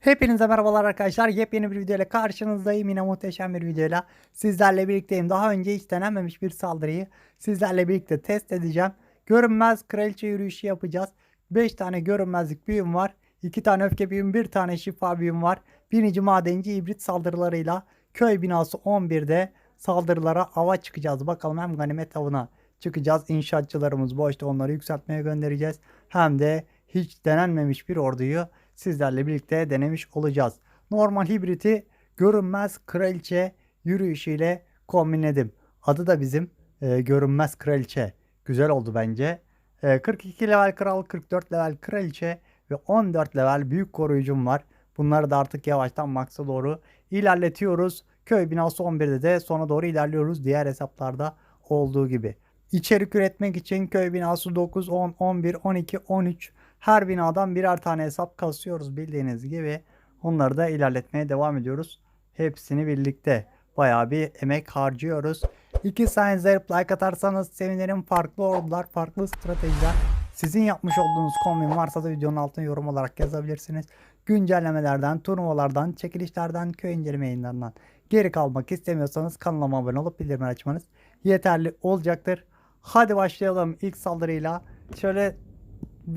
Hepinize merhabalar arkadaşlar. Yepyeni bir videoyla karşınızdayım. Yine muhteşem bir videoyla sizlerle birlikteyim. Daha önce hiç denenmemiş bir saldırıyı sizlerle birlikte test edeceğim. Görünmez kraliçe yürüyüşü yapacağız. 5 tane görünmezlik büyüm var. 2 tane öfke büyüm, 1 tane şifa büyüm var. Birinci madenci hibrit saldırılarıyla köy binası 11'de saldırılara ava çıkacağız. Bakalım hem ganimet avına çıkacağız. İnşaatçılarımız boşta onları yükseltmeye göndereceğiz. Hem de hiç denenmemiş bir orduyu sizlerle birlikte denemiş olacağız. Normal hibriti görünmez kraliçe yürüyüşüyle kombinledim. Adı da bizim e, görünmez kraliçe. Güzel oldu bence. E, 42 level kral, 44 level kraliçe ve 14 level büyük koruyucum var. Bunları da artık yavaştan maksa doğru ilerletiyoruz. Köy binası 11'de de sona doğru ilerliyoruz. Diğer hesaplarda olduğu gibi. İçerik üretmek için köy binası 9, 10, 11, 12, 13 her binadan birer tane hesap kasıyoruz bildiğiniz gibi. Onları da ilerletmeye devam ediyoruz. Hepsini birlikte bayağı bir emek harcıyoruz. İki saniye like atarsanız sevinirim. Farklı ordular, farklı stratejiler. Sizin yapmış olduğunuz kombin varsa da videonun altına yorum olarak yazabilirsiniz. Güncellemelerden, turnuvalardan, çekilişlerden, köy inceleme yayınlarından geri kalmak istemiyorsanız kanalıma abone olup bildirimleri açmanız yeterli olacaktır. Hadi başlayalım ilk saldırıyla. Şöyle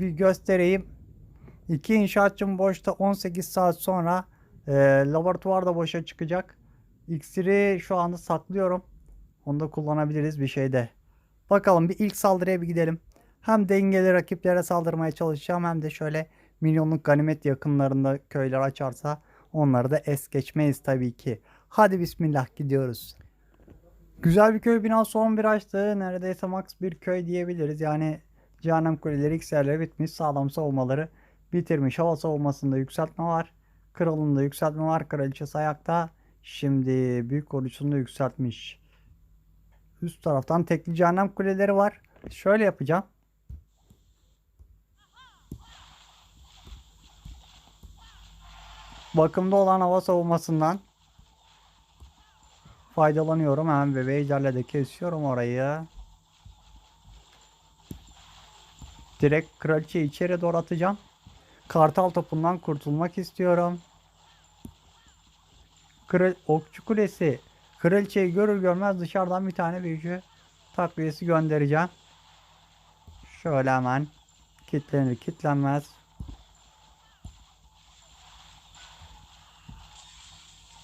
bir göstereyim. İki inşaatçım boşta 18 saat sonra e, laboratuvar da boşa çıkacak. İksiri şu anda saklıyorum. Onu da kullanabiliriz bir şeyde. Bakalım bir ilk saldırıya bir gidelim. Hem dengeli rakiplere saldırmaya çalışacağım hem de şöyle milyonluk ganimet yakınlarında köyler açarsa onları da es geçmeyiz tabii ki. Hadi bismillah gidiyoruz. Güzel bir köy binası 11 açtı. Neredeyse max bir köy diyebiliriz. Yani Cehennem kuleleri XR'leri bitmiş. Sağlam savunmaları bitirmiş. Hava savunmasında yükseltme var. Kralında yükseltme var. Kraliçesi ayakta. Şimdi büyük ordusunda yükseltmiş. Üst taraftan tekli cehennem kuleleri var. Şöyle yapacağım. Bakımda olan hava savunmasından faydalanıyorum. Hemen bebeğilerle de kesiyorum orayı. Direkt kraliçe içeri doğru atacağım. Kartal topundan kurtulmak istiyorum. Kral, okçu kulesi. Kraliçeyi görür görmez dışarıdan bir tane büyücü takviyesi göndereceğim. Şöyle hemen kitlenir kitlenmez.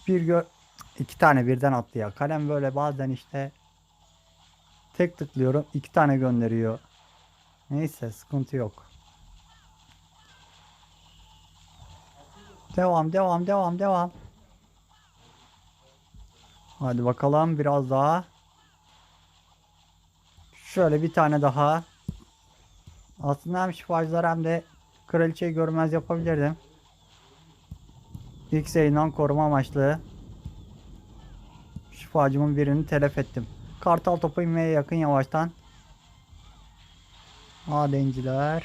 Bir gö iki tane birden attı ya. Kalem böyle bazen işte tek tıklıyorum iki tane gönderiyor. Neyse sıkıntı yok. Devam devam devam devam. Hadi bakalım biraz daha. Şöyle bir tane daha. Aslında hem şifacılar hem de kraliçeyi görmez yapabilirdim. İlk serinden koruma amaçlı. Şifacımın birini telef ettim. Kartal topu inmeye yakın yavaştan. Madenciler.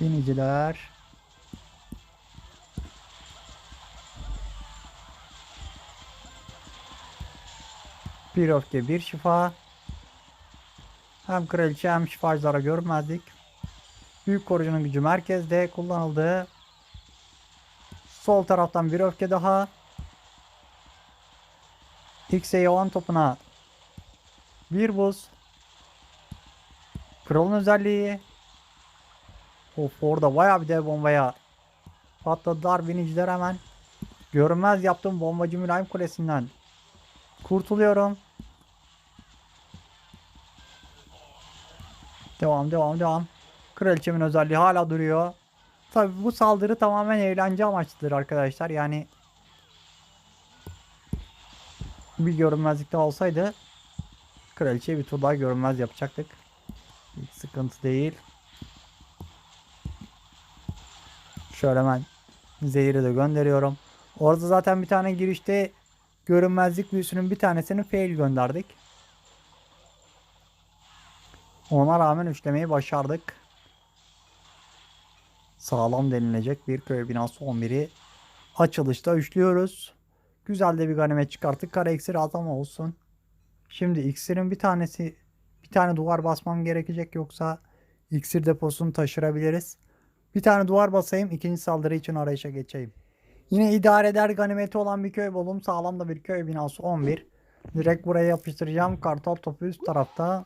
Biniciler. Bir öfke bir şifa. Hem kraliçe hem şifacılara görmezdik. Büyük korucunun gücü merkezde kullanıldı. Sol taraftan bir öfke daha. X'e yavan topuna bir buz. Kralın özelliği. Of orada bayağı bir dev bombaya patladılar biniciler hemen. Görünmez yaptım bombacı mülayim kulesinden. Kurtuluyorum. Devam devam devam. Kraliçemin özelliği hala duruyor. Tabi bu saldırı tamamen eğlence amaçlıdır arkadaşlar. Yani bir görünmezlikte olsaydı Kraliçeyi bir tur daha görünmez yapacaktık. Hiç sıkıntı değil. Şöyle hemen zehiri de gönderiyorum. Orada zaten bir tane girişte görünmezlik büyüsünün bir tanesini fail gönderdik. Ona rağmen üçlemeyi başardık. Sağlam denilecek bir köy binası 11'i açılışta üçlüyoruz. Güzel de bir ganimet çıkarttık. Kara eksir azam olsun. Şimdi iksirin bir tanesi bir tane duvar basmam gerekecek yoksa iksir deposunu taşırabiliriz. Bir tane duvar basayım. ikinci saldırı için arayışa geçeyim. Yine idare eder ganimeti olan bir köy buldum. Sağlam da bir köy binası 11. Direkt buraya yapıştıracağım. Kartal topu üst tarafta.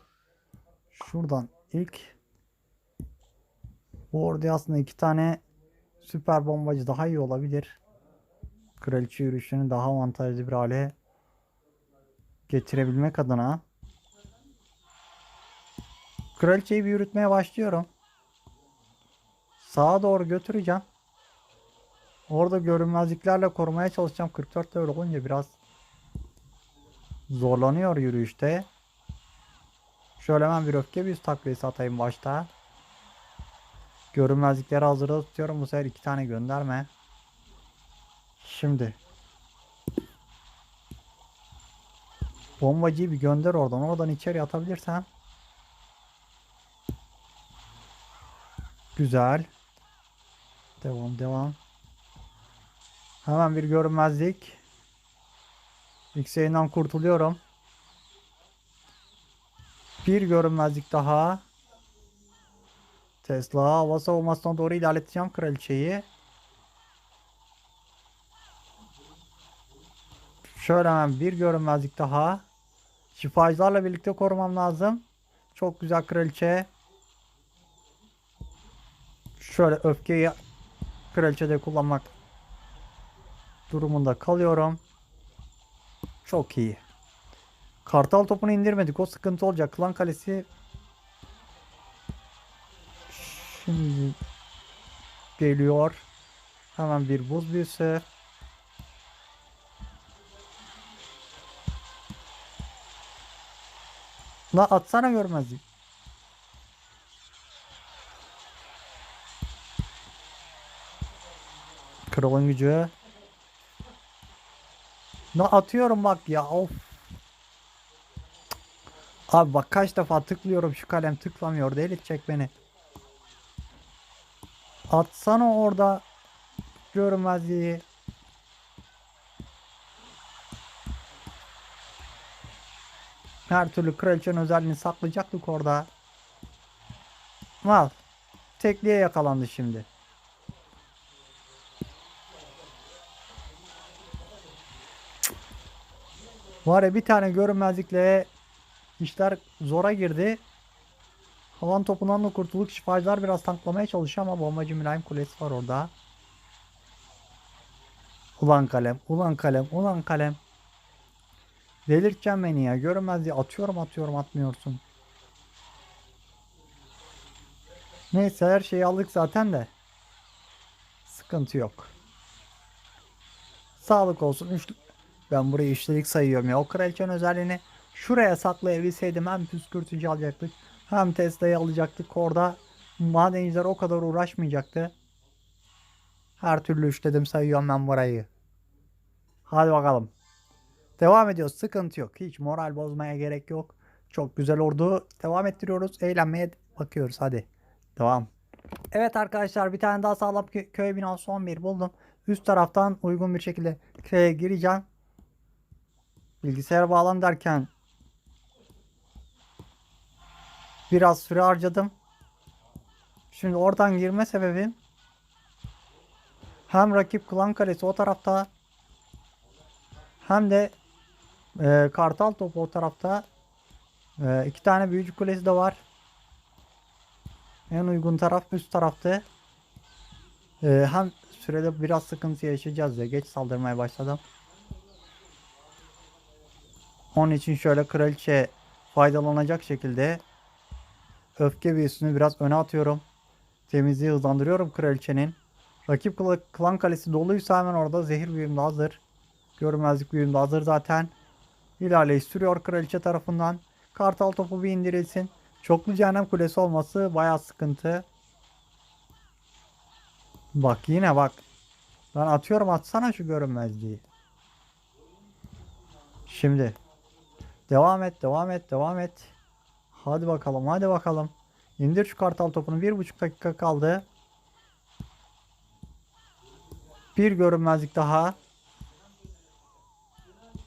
Şuradan ilk. Bu orada aslında iki tane süper bombacı daha iyi olabilir. Kraliçe yürüyüşünü daha avantajlı bir hale getirebilmek adına. Kraliçeyi bir yürütmeye başlıyorum. Sağa doğru götüreceğim. Orada görünmezliklerle korumaya çalışacağım. 44 level olunca biraz zorlanıyor yürüyüşte. Şöyle hemen bir öfke bir takviyesi atayım başta. Görünmezlikleri hazırda tutuyorum. Bu sefer iki tane gönderme. Şimdi. Bombacıyı bir gönder oradan. Oradan içeri atabilirsen. Güzel. Devam devam. Hemen bir görünmezlik. Yükseğinden kurtuluyorum. Bir görünmezlik daha. Tesla hava savunmasına doğru ilerleteceğim kraliçeyi. Şöyle hemen bir görünmezlik daha. Şifacılarla birlikte korumam lazım. Çok güzel kraliçe. Şöyle öfkeyi kraliçede kullanmak durumunda kalıyorum. Çok iyi. Kartal topunu indirmedik. O sıkıntı olacak. Klan kalesi şimdi geliyor. Hemen bir buz büyüsü. La atsana görmezlik. Kralın gücü. La atıyorum bak ya of. Abi bak kaç defa tıklıyorum şu kalem tıklamıyor delirtecek beni. Atsana orada görmezliği. Her türlü kraliçenin özelliğini saklayacaktık orada. Mal. Tekliğe yakalandı şimdi. Var ya bir tane görünmezlikle işler zora girdi. Havan topundan da kurtulduk. Şifacılar biraz tanklamaya çalışıyor ama bombacı mülayim kulesi var orada. Ulan kalem, ulan kalem, ulan kalem. Delirteceğim beni ya. Görünmezliği atıyorum atıyorum atmıyorsun. Neyse her şeyi aldık zaten de. Sıkıntı yok. Sağlık olsun. Üç... Ben burayı üçlülük sayıyorum ya. O kraliçenin özelliğini şuraya saklayabilseydim hem püskürtücü alacaktık. Hem Tesla'yı alacaktık. Orada madenciler o kadar uğraşmayacaktı. Her türlü üçledim sayıyorum ben burayı. Hadi bakalım. Devam ediyoruz. Sıkıntı yok. Hiç moral bozmaya gerek yok. Çok güzel oldu. Devam ettiriyoruz. Eğlenmeye bakıyoruz. Hadi. Devam. Evet arkadaşlar bir tane daha sağlam kö- köy binası 11 buldum. Üst taraftan uygun bir şekilde köye gireceğim. Bilgisayara bağlan derken biraz süre harcadım. Şimdi oradan girme sebebim hem rakip klan kalesi o tarafta hem de e, kartal topu o tarafta e, iki tane büyücü kulesi de var. En uygun taraf üst taraftı. E, hem sürede biraz sıkıntı yaşayacağız ya. Geç saldırmaya başladım. Onun için şöyle kraliçe faydalanacak şekilde öfke büyüsünü biraz öne atıyorum. Temizliği hızlandırıyorum kraliçenin. Rakip kla- klan kalesi doluysa hemen orada zehir büyüm de hazır. Görünmezlik büyüm de hazır zaten. İlerleyiş sürüyor kraliçe tarafından. Kartal topu bir indirilsin. Çoklu cehennem kulesi olması bayağı sıkıntı. Bak yine bak. Ben atıyorum atsana şu görünmezliği. Şimdi. Devam et devam et devam et. Hadi bakalım hadi bakalım. İndir şu kartal topunu. Bir buçuk dakika kaldı. Bir görünmezlik daha.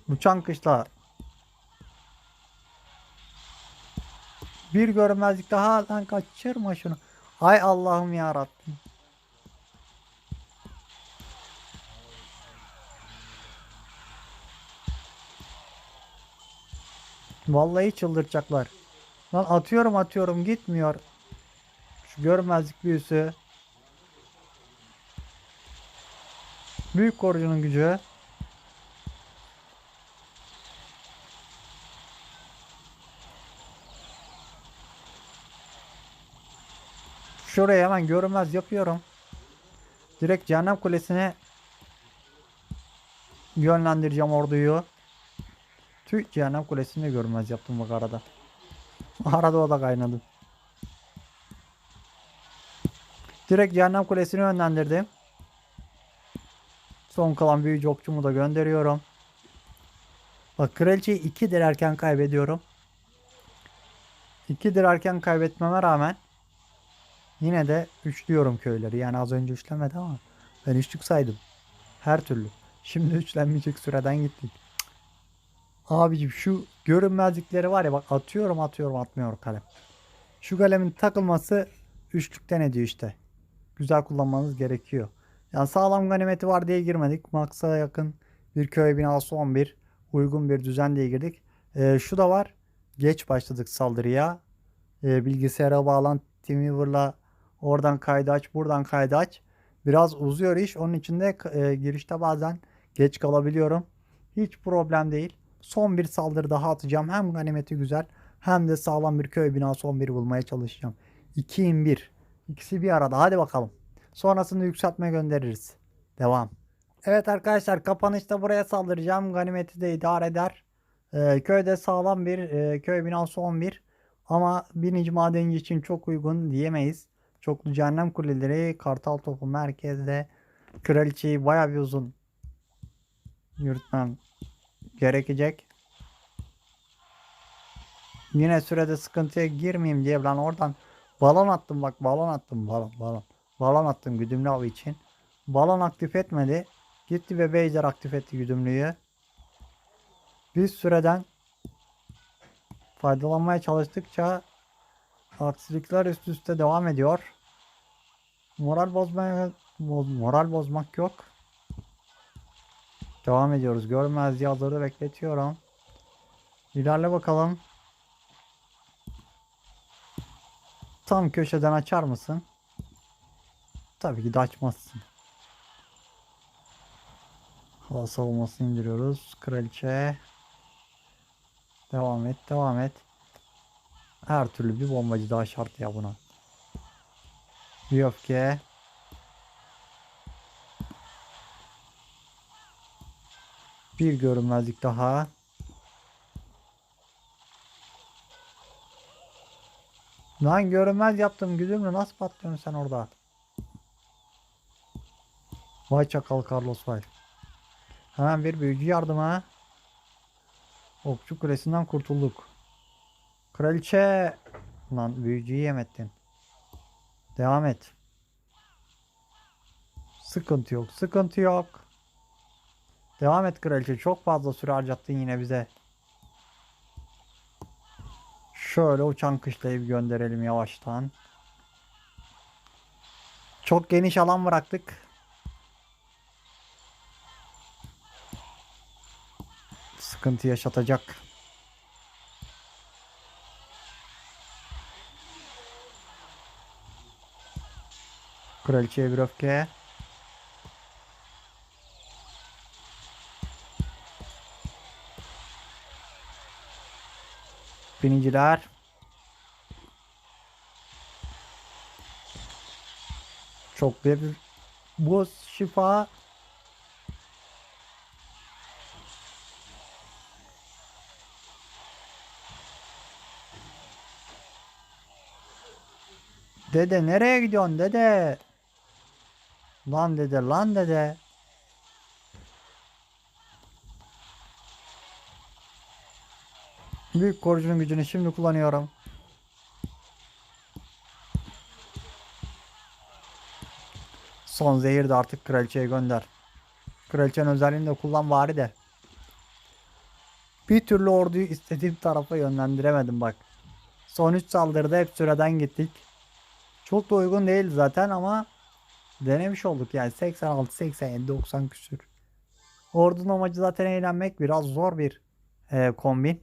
Uçan kışla. Bir görmezlik daha lan kaçırma şunu. Hay Allah'ım ya Rabbim. Vallahi çıldıracaklar. Lan atıyorum atıyorum gitmiyor. Şu görmezlik büyüsü. Büyük korucunun gücü. Şuraya hemen görünmez yapıyorum. Direkt Cehennem Kulesi'ne yönlendireceğim orduyu. Tüy Cehennem Kulesi'ni görünmez yaptım bak arada. Arada o da kaynadı. Direkt Cehennem Kulesi'ni yönlendirdim. Son kalan büyücü okçumu da gönderiyorum. Bak kraliçeyi 2 erken kaybediyorum. 2 erken kaybetmeme rağmen yine de üçlüyorum köyleri. Yani az önce üçlemedi ama ben üçlük saydım. Her türlü. Şimdi üçlenmeyecek süreden gittik. Abicim şu görünmezlikleri var ya bak atıyorum atıyorum atmıyor kalem. Şu kalemin takılması üçlükten ediyor işte. Güzel kullanmanız gerekiyor. Yani sağlam ganimeti var diye girmedik. Max'a yakın bir köy binası 11. Uygun bir düzen diye girdik. Ee, şu da var. Geç başladık saldırıya. Ee, bilgisayara bağlan TeamViewer'la oradan kaydı aç buradan kaydı aç. Biraz uzuyor iş. Onun için de e, girişte bazen geç kalabiliyorum. Hiç problem değil. Son bir saldırı daha atacağım. Hem ganimeti güzel hem de sağlam bir köy binası 11 bulmaya çalışacağım. 2 in 1. İkisi bir arada. Hadi bakalım. Sonrasında yükseltme göndeririz. Devam. Evet arkadaşlar kapanışta buraya saldıracağım. Ganimeti de idare eder. Ee, köyde sağlam bir e, köy binası 11. Ama birinci madenci için çok uygun diyemeyiz. Çoklu cehennem kuleleri, kartal topu merkezde. Kraliçeyi baya bir uzun yürütmem gerekecek. Yine sürede sıkıntıya girmeyeyim diye ben oradan balon attım bak balon attım balon balon. Balon attım güdümlü avı için. Balon aktif etmedi. Gitti ve Beyzer aktif etti güdümlüyü. Bir süreden faydalanmaya çalıştıkça aksilikler üst üste devam ediyor. Moral bozmaya boz- moral bozmak yok. Devam ediyoruz. Görmez yazları bekletiyorum. İlerle bakalım. Tam köşeden açar mısın? Tabii ki de açmazsın. Hava savunmasını indiriyoruz. Kraliçe. Devam et, devam et. Her türlü bir bombacı daha şart ya buna. Bir öfke. Bir görünmezlik daha. Lan görünmez yaptım güdümlü nasıl patlıyorsun sen orada? Vay çakal Carlos vay. Hemen bir büyücü yardıma. Okçu kulesinden kurtulduk. Kraliçe. Lan büyücüyü yemettin. Devam et. Sıkıntı yok. Sıkıntı yok. Devam et kraliçe. Çok fazla süre harcattın yine bize. Şöyle uçan kışlayıp gönderelim yavaştan. Çok geniş alan bıraktık. Sıkıntı yaşatacak. Kraliçeye bir öfke. Biniciler. Çok bir bu şifa Dede nereye gidiyorsun dede? Lan dede lan dede. Büyük korucunun gücünü şimdi kullanıyorum. Son zehir de artık kraliçeye gönder. Kraliçenin özelliğini de kullan bari de. Bir türlü orduyu istediğim tarafa yönlendiremedim bak. Son 3 saldırıda hep süreden gittik. Çok da uygun değil zaten ama denemiş olduk yani 86, 87, 90 küsür. Ordunun amacı zaten eğlenmek biraz zor bir e, kombin.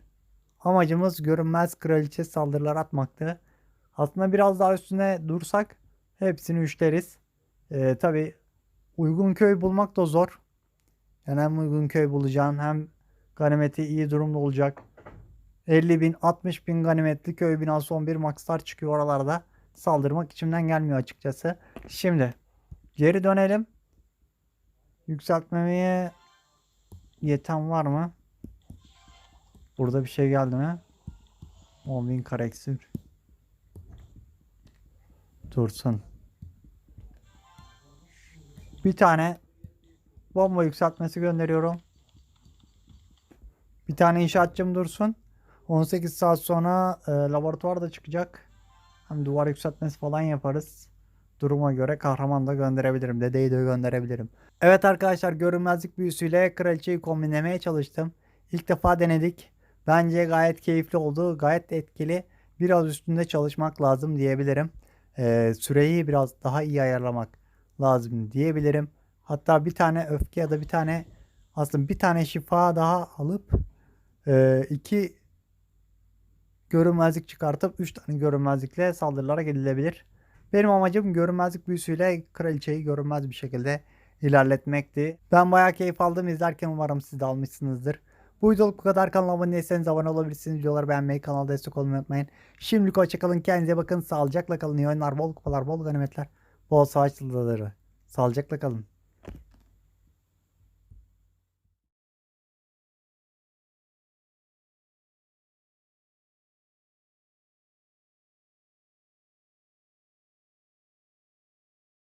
Amacımız görünmez kraliçe saldırılar atmaktı. Aslında biraz daha üstüne dursak hepsini üçleriz. Ee, Tabi uygun köy bulmak da zor. Yani hem uygun köy bulacaksın hem ganimeti iyi durumda olacak. 50 bin 60 bin ganimetli köy binası 11 maxlar çıkıyor oralarda. Saldırmak içimden gelmiyor açıkçası. Şimdi geri dönelim. Yükseltmemeye yeten var mı? Burada bir şey geldi mi? 10.000 kareksür. Dursun. Bir tane bomba yükseltmesi gönderiyorum. Bir tane inşaatçım dursun. 18 saat sonra e, laboratuvar da çıkacak. Hem duvar yükseltmesi falan yaparız. Duruma göre kahraman da gönderebilirim. Dedeyi de gönderebilirim. Evet arkadaşlar görünmezlik büyüsüyle kraliçeyi kombinlemeye çalıştım. İlk defa denedik. Bence gayet keyifli oldu. Gayet etkili. Biraz üstünde çalışmak lazım diyebilirim. Ee, süreyi biraz daha iyi ayarlamak lazım diyebilirim. Hatta bir tane öfke ya da bir tane aslında bir tane şifa daha alıp e, iki görünmezlik çıkartıp 3 tane görünmezlikle saldırılara gidilebilir. Benim amacım görünmezlik büyüsüyle kraliçeyi görünmez bir şekilde ilerletmekti. Ben bayağı keyif aldım izlerken umarım siz de almışsınızdır. Bu videoluk bu kadar kanala abone değilseniz abone olabilirsiniz. Videoları beğenmeyi, kanala destek olmayı unutmayın. Şimdilik hoşçakalın. Kendinize bakın. Sağlıcakla kalın. İyi oyunlar, bol kupalar, bol ganimetler, bol savaş yıldızları. Sağlıcakla kalın.